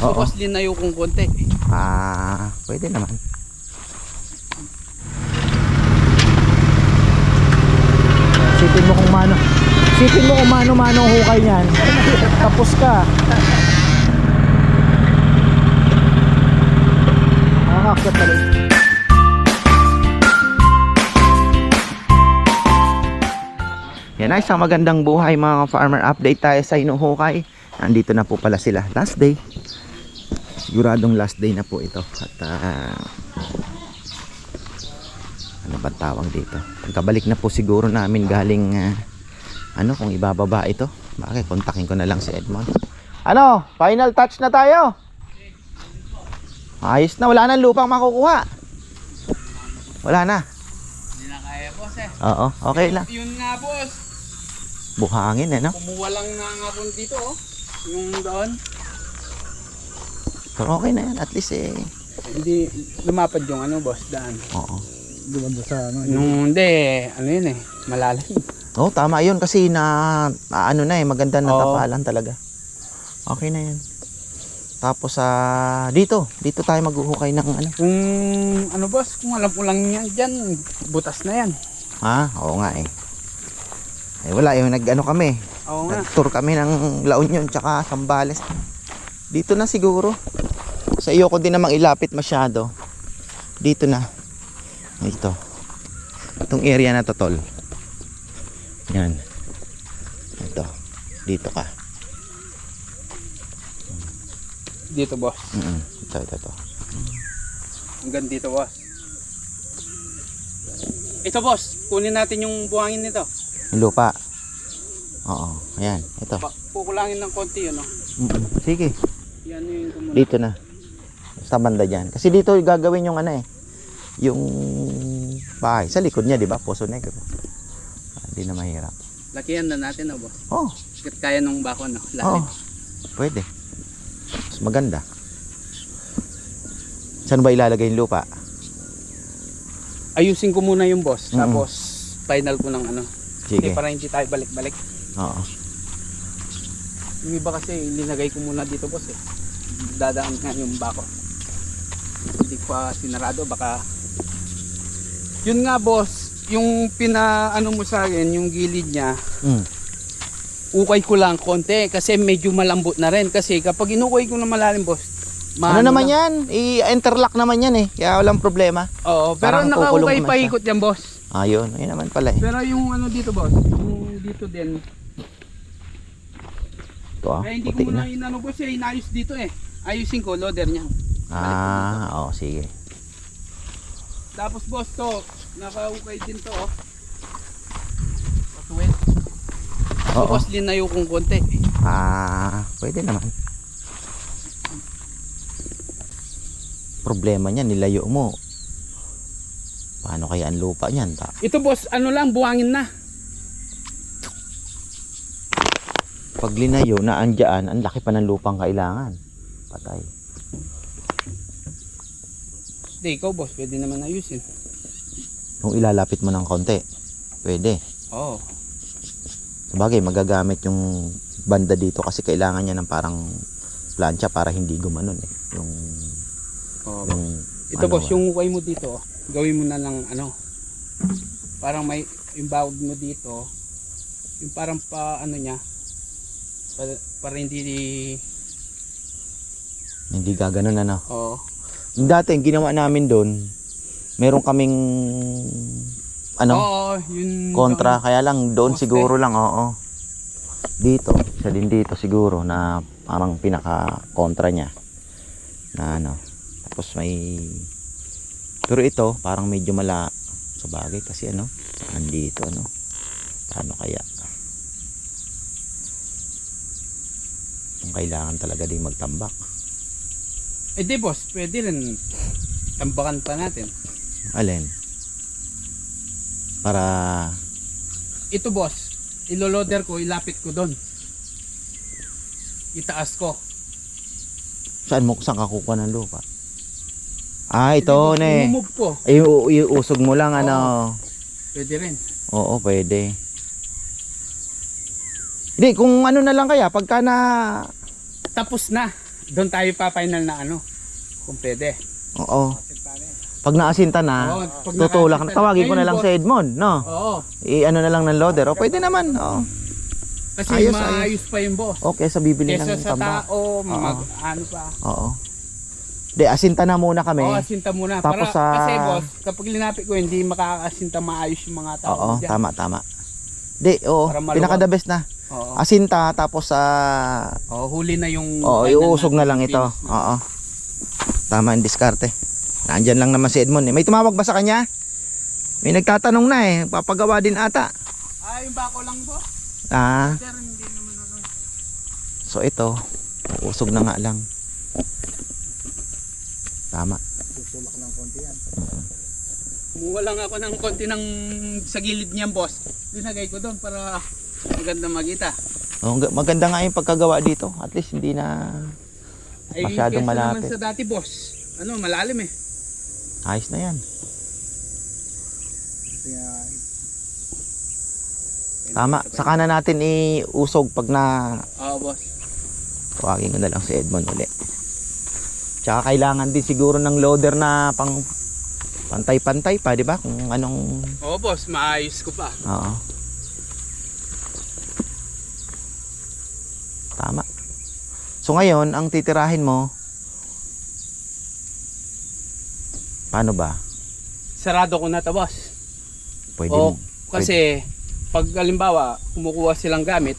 Oo. Tapos linayo kong konti. Ah, pwede naman. Sipin mo kung mano. Sipin mo kung mano-mano hukay niyan. Tapos ka. Nakakakyat pala. Yan ay isang magandang buhay mga farmer update tayo sa inuhukay. Nandito na po pala sila. Last day. Siguradong last day na po ito. At ah, ano ba tawag dito? Pagkabalik na po siguro namin galing ah, ano kung ibababa ito. Bakit? Kontakin ko na lang si Edmond. Ano? Final touch na tayo. Ayos na. Wala nang lupang makukuha. Wala na. Hindi na kaya boss eh. Oo. Okay lang. Yun nga boss. Buhangin eh no? Kumuha lang nga nga dito oh. Yung doon. Pero okay na yan. At least eh. Hindi lumapad yung ano boss daan. Oo. Lumabas sa ano. Nung hindi ano yun eh. Malalim. Oo, tama yun kasi na ah, ano na eh, maganda na Oo. tapalan talaga. Okay na yan. Tapos sa dito, dito tayo maghuhukay ng ano. Kung ano boss, kung alam ko lang yan dyan, butas na yan. Ha? Oo nga eh. Eh wala, eh, nag-ano kami. Oo nga. Nag-tour kami ng La Union tsaka Sambales. Dito na siguro. Sa iyo ko din namang ilapit masyado. Dito na. Dito. Itong area na to, tol. Yan. Ito. Dito ka. Dito boss. Mm Ito, ito, ito. Hanggang dito boss. Ito boss, kunin natin yung buhangin nito. Yung lupa. Oo. Ayan. Ito. Kukulangin ng konti yun, no? Mm-mm. Sige. Dito na. Sa banda dyan. Kasi dito gagawin yung ano eh. Yung bahay. Sa likod niya, di ba? Poso Negro. Ah, Hindi na mahirap. Lakihan na natin, no, boss? Oh, Kahit Kaya nung bako, no? oh. Lalim. Pwede. Mas maganda. Saan ba ilalagay yung lupa? Ayusin ko muna yung boss. Mm-mm. Tapos, final ko ng ano. Sige. Hindi, para hindi tayo balik-balik. Oo. Yung iba kasi, linagay ko muna dito, boss, eh. Dadaan nga yung bako. Hindi pa sinarado, baka... Yun nga, boss. Yung pina, ano mo sa akin, yung gilid niya, Mm. ukay ko lang konti kasi medyo malambot na rin kasi kapag inukay ko na malalim boss Ano naman yan? I-interlock naman yan eh. Kaya walang problema. oo pero nakaukay pa ikot yan boss Ayun. Ayun naman pala eh. pero yung ano dito boss yung dito din Ito ah. kaya hindi ko muna na. inano boss eh inayos dito eh ayusin ko loader niya Ah, oo. Sige. tapos boss to nakaukay din to oh patuwid Oo. boss linayo kong konti Ah, pwede naman. Problema niya, nilayo mo. Paano kaya ang lupa niyan? Ta? ito boss ano lang buhangin na Pag linayo na andyan, ang laki pa ng lupang kailangan. Patay. hindi ikaw boss pwede naman ayusin Kung ilalapit mo ng konti, pwede. oo Sabagay, magagamit yung banda dito kasi kailangan niya ng parang plancha para hindi gumanon eh. Yung, oo yung Ito ano boss, ba? yung ukay mo dito, gawin mo na lang ano, parang may, yung bawag mo dito, yung parang pa ano niya, para, para hindi, hindi gaganon ano. oh, Yung dati, yung ginawa namin doon, meron kaming ano, oo, yun, kontra. Kaya lang doon Poste. siguro lang, oo. Dito, isa din dito siguro na parang pinaka kontra niya. Na ano. Tapos may pero ito parang medyo mala sa bagay kasi ano, nandito ano. Paano kaya? Kung kailangan talaga din magtambak. Eh di boss, pwede rin, tambakan pa natin. Alin? Para Ito boss, iloloader ko, ilapit ko doon. Itaas ko. saan mo saan ka kukuha ng lupa? Ah, ito ne. boss, imumove ko, Iu- iusog mo lang ano. pwede rin. Oo, pwede. Hindi, kung ano na lang kaya, pagka na... Tapos na, doon tayo pa-final na ano, kung pwede. Oo. Pag naasinta na, Oo, pag tutulak na. Tawagin ko na lang si Edmond, no? Oo, I-ano na lang ng loader. O, pwede naman. Oo. kasi Ayos, maayos pa yung boss. Okay, sa bibili Kesa ng sa tamba. tao, mag, ano pa. Oo. De, asinta na muna kami. Oo, asinta muna. Tapos para, sa- Kasi boss, kapag linapit ko, hindi makakasinta maayos yung mga tao. Oo, dyan. tama, tama. De, oo, Para maluwag. pinaka the best na. Oo. Asinta, tapos sa... Oo, huli na yung... Oo, iuusog na lang ito. Oo. Tama yung diskarte. Nandyan lang naman si Edmond eh. May tumawag ba sa kanya? May nagtatanong na eh. Papagawa din ata. Ah, yung bako lang boss. Ah, Sir, hindi naman ano. so ito. Usog na nga lang. Tama. Tutulak ng konti yan. Kumuha lang ako ng konti ng sa gilid niyan, boss. Linagay ko doon para maganda magita. Oh, ga- maganda nga yung pagkagawa dito. At least hindi na Ay, Masyadong kesa malapit. naman sa dati, boss. Ano, malalim eh. ayos na yan. Kaya, Tama. Saka na natin iusog pag na Oo, boss. Tawagin ko na lang si Edmond uli. Tsaka kailangan din siguro ng loader na pang pantay-pantay pa, di ba? Kung anong Oo, boss. Maayos ko pa. Oo. Tama. So ngayon, ang titirahin mo Paano ba? Sarado ko na to, boss. Pwede mo. kasi pag halimbawa, kumukuha silang gamit,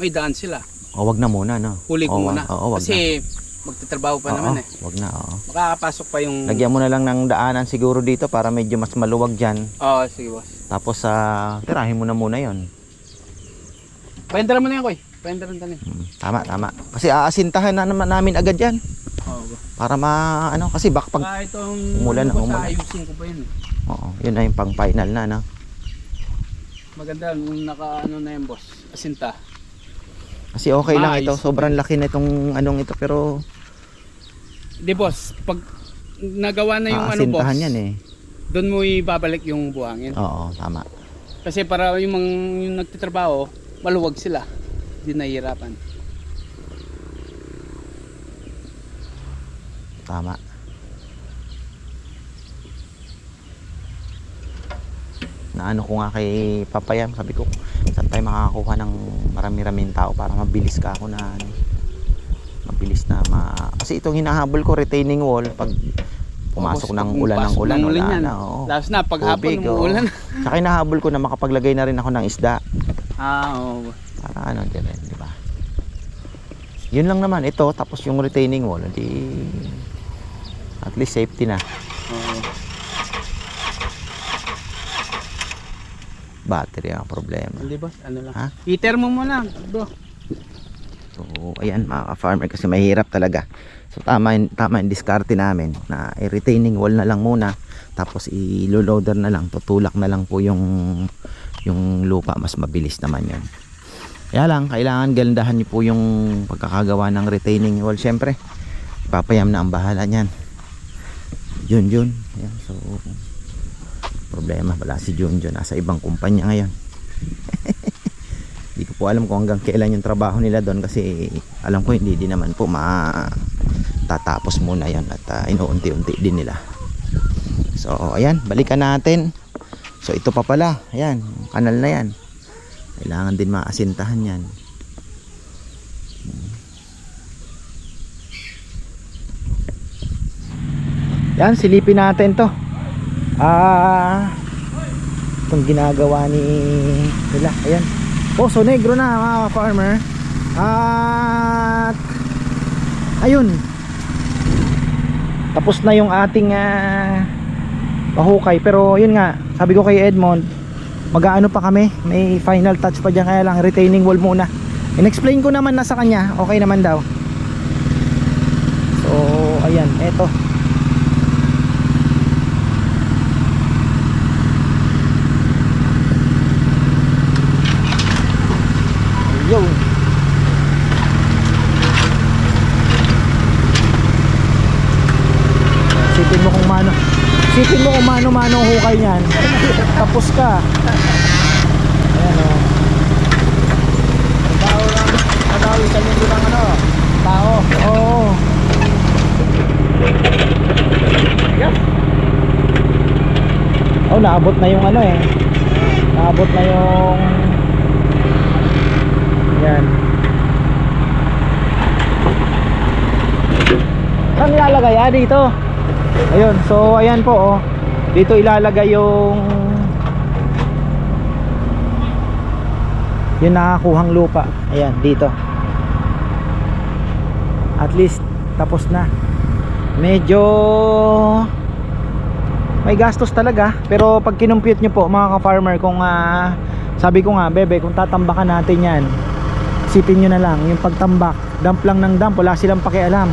may daan sila. O wag na muna, no? Huli ko muna. Oo, wag kasi magtatrabaho pa na. naman eh. Oo, wag na, oo. Makakapasok pa yung... Lagyan mo na lang ng daanan siguro dito para medyo mas maluwag dyan. Oo, sige, boss. Tapos sa tirahin mo na muna yon. Pwede mo na yan, koy. Pwede rin tanin. Hmm, tama, tama. Kasi aasintahan na naman namin agad yan. Oo. Para ma, ano, kasi baka pag, Pag itong umulan na, ano, umulan. ayusin ko pa yun. oo, yun na yung pang final na, no? Maganda nung naka ano na yan, boss. Asinta. Kasi okay lang Maayos. ito, sobrang laki na itong anong ito, pero Di, boss. Pag nagawa na yung ano, boss, aasintahan yan eh. doon mo ibabalik yung buhangin. Oo, tama. Kasi para yung, mga, yung nagtitrabaho, maluwag sila. Hindi nahihirapan. Tama. Naano ko nga kay Papayam, sabi ko, saan tayo makakakuha ng marami-raming tao para mabilis ka ako na ano, mabilis na ma... Kasi itong hinahabol ko, retaining wall, pag pumasok Tapos ng ulan ng ulan, ng yan, na. Oo. Tapos na, paghapon oo. umuulan. Saka hinahabol ko na makapaglagay na rin ako ng isda. ah, oo. Para ano din rin, di ba? Yun lang naman, ito, tapos yung retaining wall, di... At least safety na. Battery ang problema. Hindi, boss. Ano lang. Ha? Heater mo muna, bro. So, ayan mga ka-farmer kasi mahirap talaga. So, tama yung, tama yung diskarte namin na i-retaining wall na lang muna. Tapos i-loader na lang, tutulak na lang po yung yung lupa, mas mabilis naman yun. Kaya lang, kailangan galandahan niyo po yung pagkakagawa ng retaining wall. Siyempre, papayam na ang bahala niyan. Yun, yun. Ayan, so, problema wala si Junjun nasa ibang kumpanya ngayon Hindi ko po alam kung hanggang kailan yung trabaho nila doon kasi alam ko hindi din naman po matatapos muna yan at uh, inuunti-unti din nila. So ayan, balikan natin. So ito pa pala, ayan, kanal na yan. Kailangan din maasintahan yan. Yan, silipin natin to. Ah, itong ginagawa ni nila. Ayan. Poso Negro na mga farmer. At ayun. Tapos na yung ating ah, pahukay pero yun nga, sabi ko kay Edmond, mag-aano pa kami, may final touch pa diyan kaya lang retaining wall muna. In-explain ko naman na sa kanya, okay naman daw. So, ayan, eto. mano-manong hukay niyan. Tapos ka. Ayan o tao lang. Ano isan yung bilang ano? Tao. Oo. Yeah. oh naabot na yung ano eh. Naabot na yung yan saan nilalagay? Ah dito. Ayun. So ayan po oh. Dito ilalagay yung yung nakakuhang lupa. Ayan, dito. At least tapos na. Medyo may gastos talaga pero pag kinumpute nyo po mga ka-farmer kung ah, sabi ko nga bebe kung tatambakan natin yan isipin nyo na lang yung pagtambak dump lang ng dump wala silang pakialam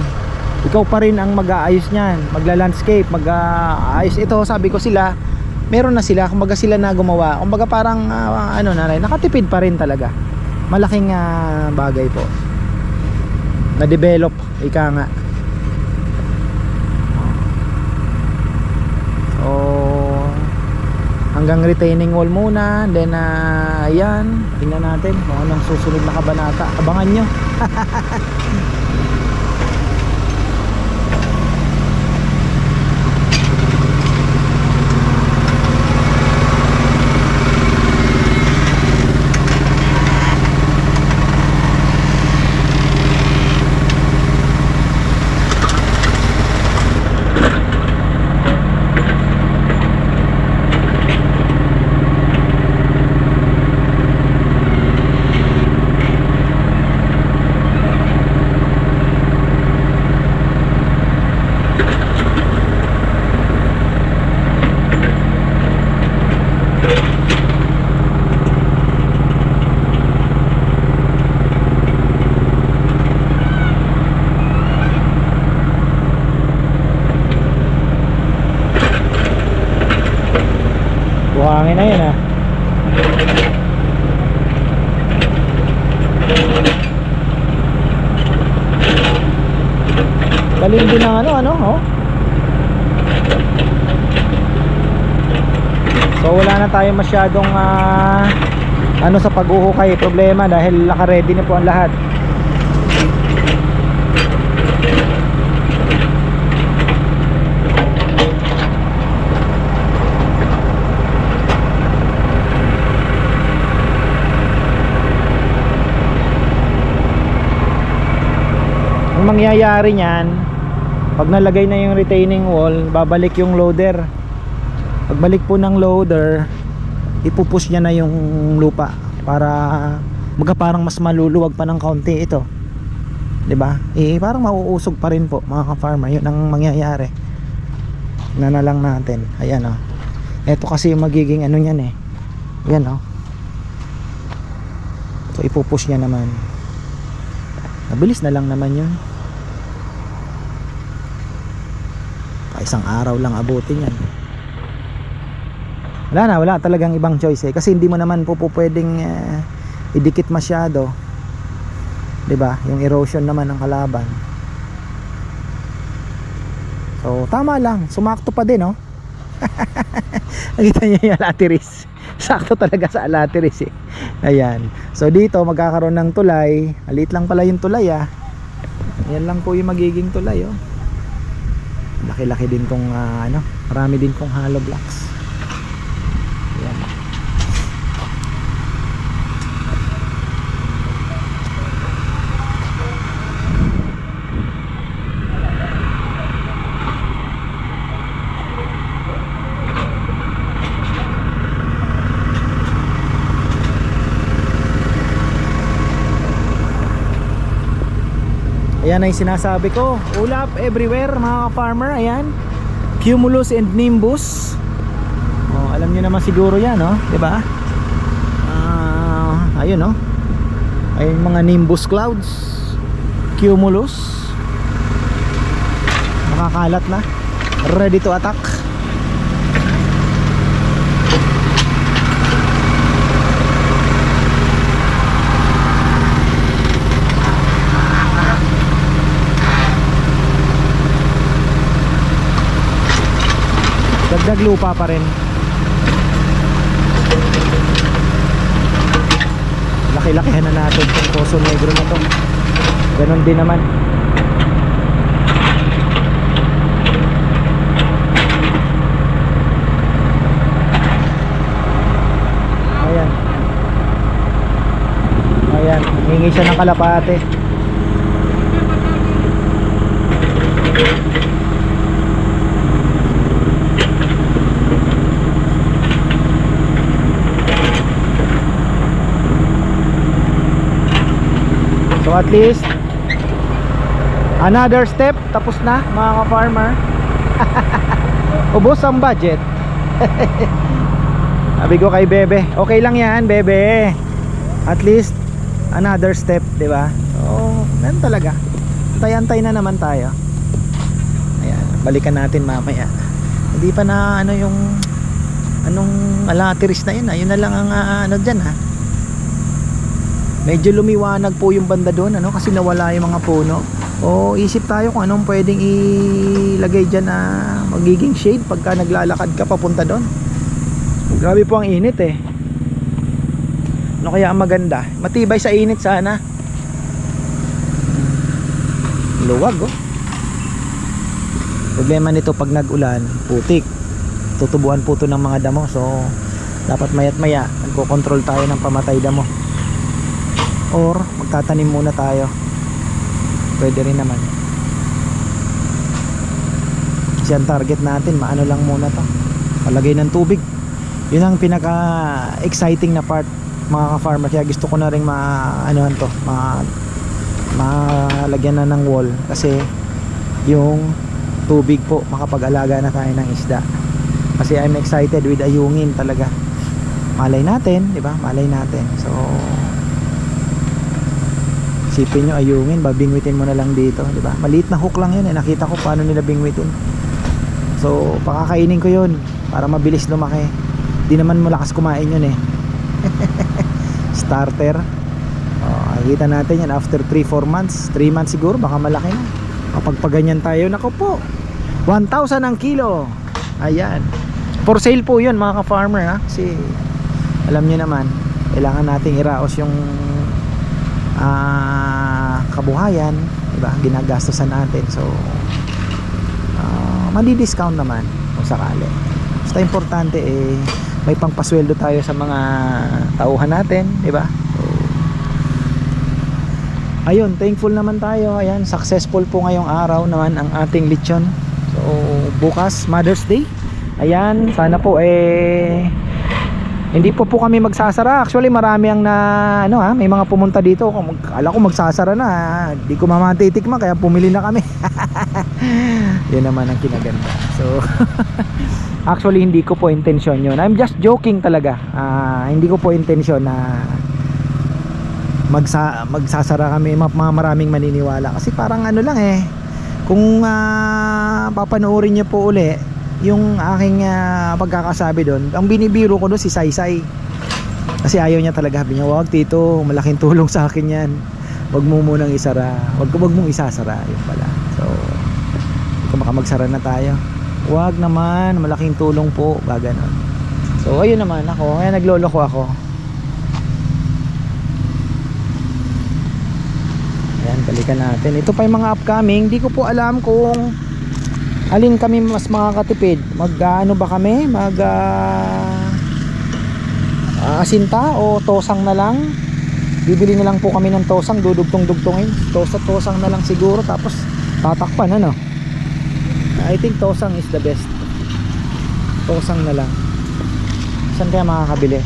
ikaw pa rin ang mag-aayos niyan magla-landscape mag-aayos. Ito sabi ko sila meron na sila kumbaga sila na gumawa. Kumbaga parang ah, ano na rin nakatipid pa rin talaga. Malaking ah, bagay po. Na develop ika nga. So hanggang retaining wall muna then ah, ayan tingnan natin kung anong susunod na kabanata. Abangan nyo buhangin na yun ah galing din ng ano ano oh So wala na tayo masyadong ah, ano sa pag-uhukay problema dahil naka-ready na po ang lahat. Mangyayari niyan, pag nalagay na yung retaining wall, babalik yung loader. Pagbalik po ng loader, ipupush niya na yung lupa para magka parang mas maluluwag pa ng kaunti ito. 'Di ba? Eh parang mauusog pa rin po mga ka-farmer. 'Yun ang mangyayari. Na na lang natin. Ayan oh. Ito kasi yung magiging ano niyan eh. Ayan oh. So ipupush niya naman. Mabilis na lang naman 'yun. Isang araw lang abutin yan. Wala na wala talagang ibang choice eh. Kasi hindi mo naman po, po pwedeng eh, idikit masyado. 'di ba yung erosion naman ng kalaban. So tama lang. Sumakto pa din oh. Nakita niyo yung alatiris? Sakto talaga sa alatiris eh. Ayan. So dito magkakaroon ng tulay. Maliit lang pala yung tulay ah. Yan lang po yung magiging tulay oh laki-laki din tong ah, ano marami din kong hollow blocks Ayan. Ayan ay sinasabi ko. Ulap everywhere mga farmer. Ayan. Cumulus and nimbus. Oh, alam niyo naman siguro 'yan, no? 'Di ba? Ah, ayun, no? Ay mga nimbus clouds. Cumulus. Nakakalat na. Ready to attack. dagdag lupa pa rin. Laki-lakihan na natin itong Poso Negro na to. Ganun din naman. Ayan. Ayan. Hingi siya ng kalapate. So at least another step tapos na mga ka-farmer. Ubos ang budget. Sabi ko kay Bebe, okay lang 'yan, Bebe. At least another step, ba? So, ganun talaga. Antay-antay na naman tayo. Ayan, balikan natin mamaya. Hindi pa na ano yung anong alatiris na yun, ah. yun na lang ang ah, ano diyan ha. Medyo lumiwanag po yung banda doon ano kasi nawala yung mga puno. O isip tayo kung anong pwedeng ilagay diyan na magiging shade pagka naglalakad ka papunta doon. Grabe po ang init eh. Ano kaya ang maganda? Matibay sa init sana. Luwag oh. Problema nito pag nag-ulan, putik. Tutubuan po to ng mga damo. So, dapat mayat maya, nagko-control tayo ng pamatay damo. Or, magtatanim muna tayo. Pwede rin naman. Kasi ang target natin, maano lang muna to. Palagay ng tubig. Yun ang pinaka exciting na part mga ka-farmer kaya gusto ko na rin ma anuhan to ma malagyan na ng wall kasi yung tubig po makapag-alaga na tayo ng isda kasi I'm excited with ayungin talaga malay natin di ba malay natin so isipin nyo ayungin babingwitin mo na lang dito di ba? Maliit na hook lang yun eh nakita ko paano nila bingwitin. So pakakainin ko yun para mabilis lumaki. Di naman malakas kumain yun eh. Starter. Oh, nakikita natin yan after 3-4 months 3 months siguro baka malaki na. Kapag paganyan tayo nako po. 1,000 ang kilo. Ayan. For sale po yun mga ka-farmer ha? Kasi alam nyo naman kailangan nating iraos yung ah, kabuhayan diba ginagastosan natin so uh, madi-discount naman kung sakali basta importante eh may pangpasweldo tayo sa mga tauhan natin, di ba? So, ayun, thankful naman tayo. Ayan, successful po ngayong araw naman ang ating lechon. So, bukas, Mother's Day. Ayan, sana po eh hindi po po kami magsasara. Actually, marami ang na ano ha, may mga pumunta dito. Kung mag, ala ko magsasara na, hindi ko mamatitikman kaya pumili na kami. Yan naman ang kinaganda. So, actually hindi ko po intensyon yun. I'm just joking talaga. Ah, hindi ko po intensyon na magsa magsasara kami maraming maniniwala kasi parang ano lang eh kung ah, papanoorin niyo po uli yung aking ah, pagkakasabi doon ang binibiro ko doon si Saysay. Kasi ayaw niya talaga. Sabi niya wag tito malaking tulong sa akin yan. Wag mo munang isara. Wag, wag mong isasara. Yun pala. So kung baka magsara na tayo. Wag naman malaking tulong po. Gaganon so ayun naman ako. Kaya nagloloko ako. Ayan balikan natin. Ito pa yung mga upcoming. Di ko po alam kung alin kami mas makakatipid? Mag ano ba kami? Mag ah, asinta o tosang na lang? Bibili na lang po kami ng tosang dudugtong dugtongin tosa tosang na lang siguro tapos tatakpan ano? I think tosang is the best. Tosang na lang. Saan kaya makakabili?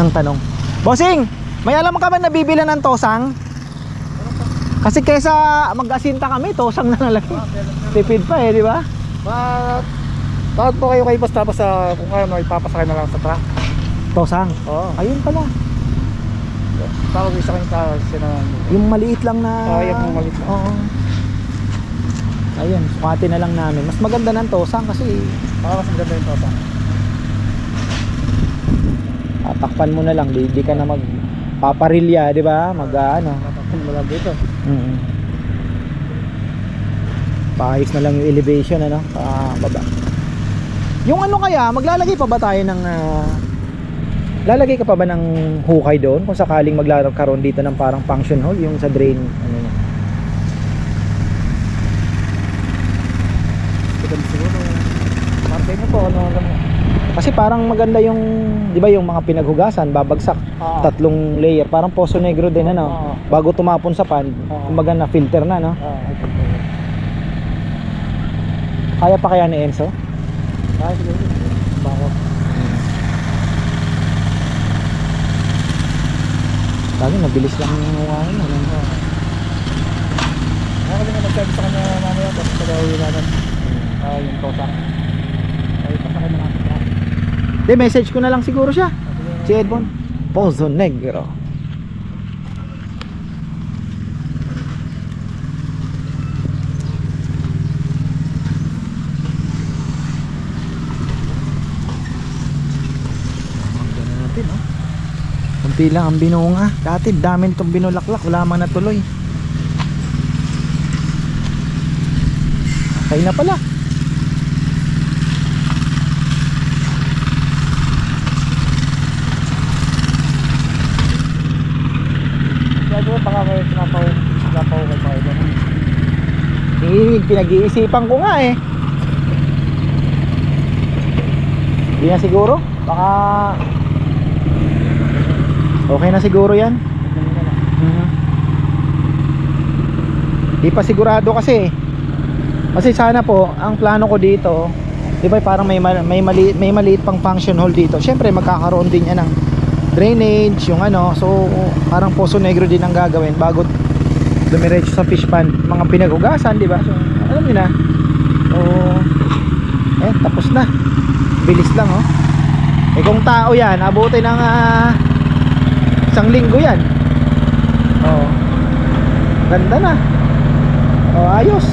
Ang tanong. Bossing! May alam ka ba nabibila ng tosang kasi kesa mag-asinta kami tosang na lang tipid pa eh di ba Ma Tawag po kayo kay boss tapos sa kung kaya may papasakay na lang sa truck. tosang Oo. ayun pala Tawag isa kayong tao sila. yung maliit lang na Oo, yung maliit lang. oo ayun sukatin na lang namin mas maganda ng tosang kasi Para mas maganda yung tosa. tatakpan mo na lang di, di ka na mag paparilya di ba mag ah, ano Tatakpan mo lang dito. Mm paayos na lang yung elevation ano pa baba yung ano kaya maglalagay pa ba tayo ng ah, lalagay ka pa ba ng hukay doon kung sakaling magkakaroon dito ng parang function hall yung sa drain ano na Dito siguro. Markay mo po ano ano. Kasi kasi parang maganda yung, di ba yung mga pinaghugasan, babagsak, Oo. tatlong layer, parang poso negro din ano, Oo. bago tumapon sa pan, Oo. kumbaga na filter na no. Oo. Kaya pa kaya ni Enzo? Ah. Bakit? Lagi mabilis lang yung ano, ano. Ako din nga nagsabi sa kanya mamaya tapos pag-uwi natin. Ah, yung tosang. Ay, pasakay na natin. Di, message ko na lang siguro siya. Si Edmond. Pozo Negro. Kunti lang ang binunga. Dati dami nitong binulaklak. Wala man natuloy. Okay na pala. Baka may sinapaw, sinapaw kay pa ito. Eh, pinag-iisipan ko nga eh. Hindi na siguro. Baka okay na siguro yan. Mhm. Di pa sigurado kasi. Kasi sana po, ang plano ko dito, di ba parang may, ma- may, maliit, may maliit pang function hall dito. Siyempre magkakaroon din yan ng drainage, yung ano. So, parang poso negro din ang gagawin bago dumiretso sa fish pond. Mga pinaghugasan, di ba? So, alam niyo na. So, eh, tapos na. Bilis lang, oh. Eh, kung tao yan, abutin ng ah, isang linggo yan. Oh. Ganda na. Oh, ayos.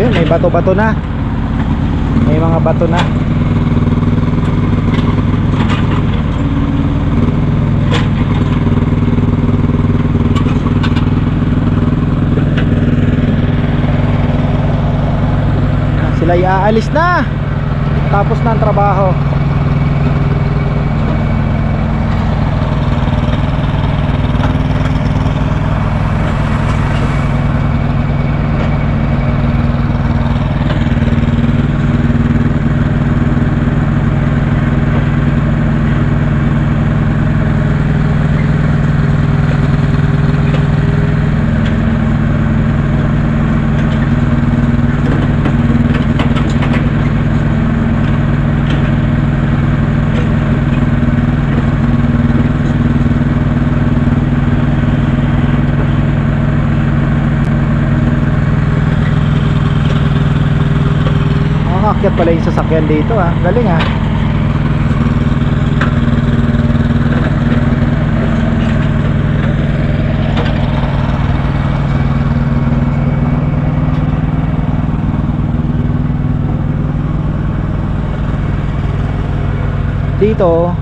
Ayun, may bato-bato na. May mga bato na. Sila aalis na. Tapos na ang trabaho. Nakakakyat pala yung sasakyan dito ah. Galing ah. Dito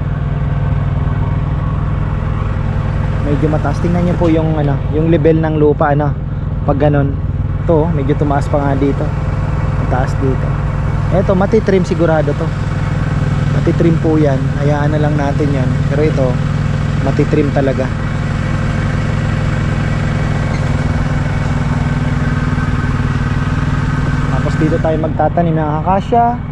medyo mataas tingnan niyo po yung ano, yung level ng lupa ano. Pag ganun. To, medyo tumaas pa nga dito. Mataas dito. Eto, matitrim sigurado to. Matitrim po yan. Hayaan na lang natin yan. Pero ito, matitrim talaga. Tapos dito tayo magtatanim ng akasya.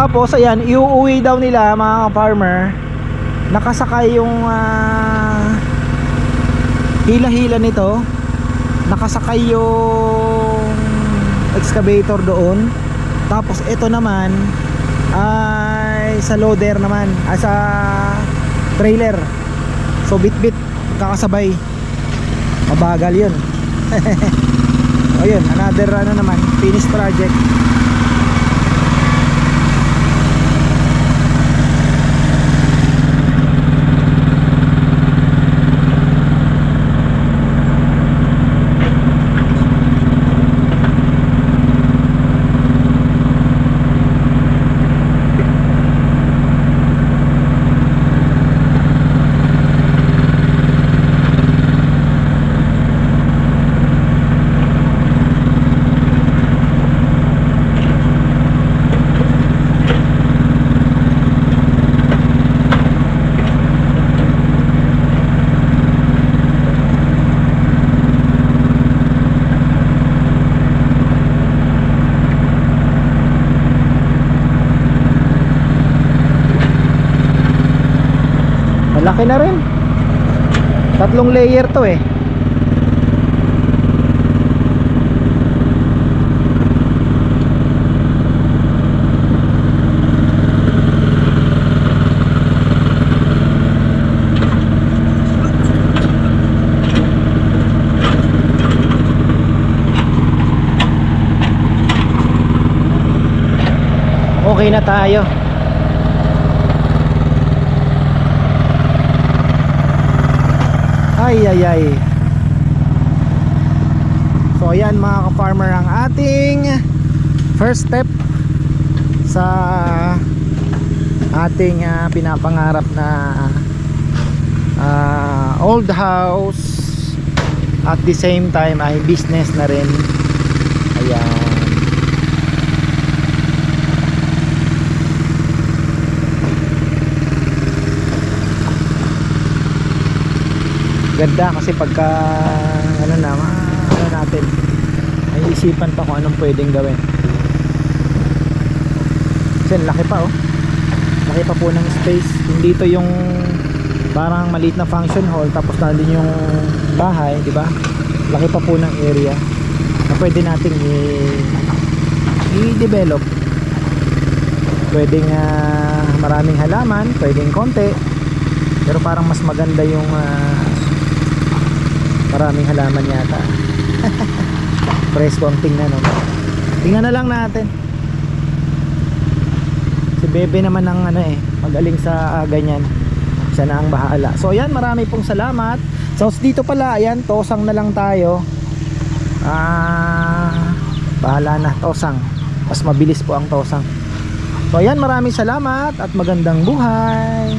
Tapos ayan, iuuwi daw nila mga farmer. Nakasakay yung ah, hila-hila nito. Nakasakay yung excavator doon. Tapos ito naman ay sa loader naman, ah, sa trailer. So bit-bit kakasabay. Mabagal 'yun. Ayun, another ano naman, finish project. Okay na rin. Tatlong layer to eh. Okay na tayo. Ay ay ay. So ayan mga ka-farmer ang ating first step sa ating ah, pinapangarap na ah, old house at the same time ay business na rin. Ayan. Ganda kasi pagka ano na ano natin may isipan pa kung anong pwedeng gawin. Kasi laki pa oh. Laki pa po ng space. Hindi ito yung parang maliit na function hall tapos nandun yung bahay di ba? Laki pa po ng area na pwede nating i-develop. Pwedeng ah, maraming halaman pwedeng konti. Pero parang mas maganda yung ah, maraming halaman yata. Presko ang tingnan no? tingnan na lang natin. Si Bebe naman ang ano eh magaling sa ah, ganyan. Siya na ang bahala. So ayan marami pong salamat. So dito pala ayan tosang na lang tayo. Ah bahala na tosang. Mas mabilis po ang tosang. So ayan maraming salamat at magandang buhay